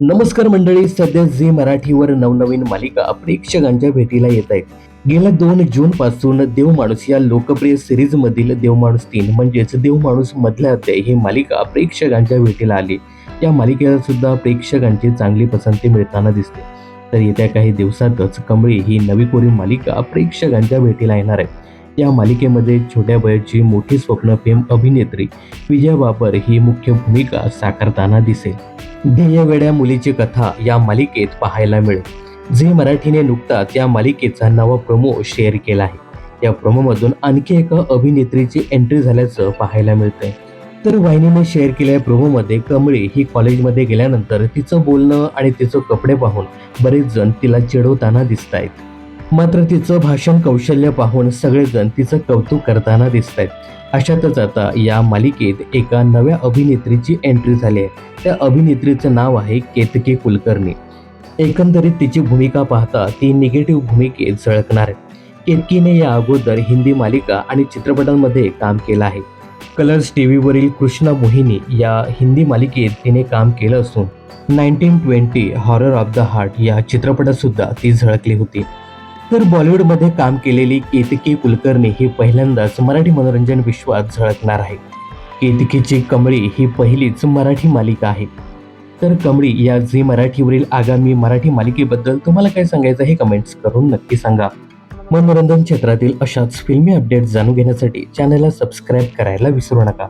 नमस्कार मंडळी सध्या झी मराठीवर नवनवीन मालिका प्रेक्षकांच्या भेटीला येत आहेत. गेल्या दोन जून पासून देव माणूस या लोकप्रिय सिरीज मधील देव माणूस तीन म्हणजेच देव माणूस मधल्या अध्याय ही मालिका प्रेक्षकांच्या भेटीला आली. या मालिकेला सुद्धा प्रेक्षकांची चांगली पसंती मिळताना दिसते. तर येत्या काही दिवसातच कमळी ही नवी कोरी मालिका प्रेक्षकांच्या भेटीला येणार आहे. या मालिकेमध्ये छोट्या वयाची मोठी स्वप्नप्रेम अभिनेत्री विजय बाबर ही मुख्य भूमिका साकारताना दिसेल. ध्येयवेड्या मुलीची कथा या मालिकेत पाहायला मिळेल. झी मराठीने नुकताच या मालिकेचा नवा प्रोमो शेअर केला आहे. या प्रोमोमधून आणखी एका अभिनेत्रीची एंट्री झाल्याचं पाहायला मिळतंय. तर वाहिनीने शेअर केलेल्या प्रोमोमध्ये कमळी ही कॉलेजमध्ये गेल्यानंतर तिचं बोलणं आणि तिचं कपडे पाहून बरेच जण तिला चिडवताना दिसत आहेत मात्र तिचं भाषण कौशल्य पाहून सगळेजण तिचं कौतुक करताना दिसत आहेत अशातच आता या मालिकेत एका नव्या अभिनेत्रीची एंट्री झाली आहे. त्या अभिनेत्रीचं नाव आहे केतकी कुलकर्णी. एकंदरीत तिची भूमिका पाहता ती निगेटिव्ह भूमिकेत झळकणार आहे. केतकीने या अगोदर हिंदी मालिका आणि चित्रपटांमध्ये काम केलं आहे. कलर्स टी व्हीवरील कृष्णा मोहिनी या हिंदी मालिकेत तिने काम केलं असून nineteen twenty horror of the heart या चित्रपटातसुद्धा ती झळकली होती. तर बॉलिवूडमध्ये काम केलेली केतकी कुलकर्णी ही पहिल्यांदाच मराठी मनोरंजन विश्वात झळकणार आहे. केतकीची कमळी ही पहिलीच मराठी मालिका आहे. तर कमळी या झी मराठीवरील आगामी मराठी मालिकेबद्दल तुम्हाला काय सांगायचं हे कमेंट्स करून नक्की सांगा. मनोरंजन क्षेत्रातील अशाच फिल्मी अपडेट्स जाणून घेण्यासाठी चॅनलला सबस्क्राईब करायला विसरू नका.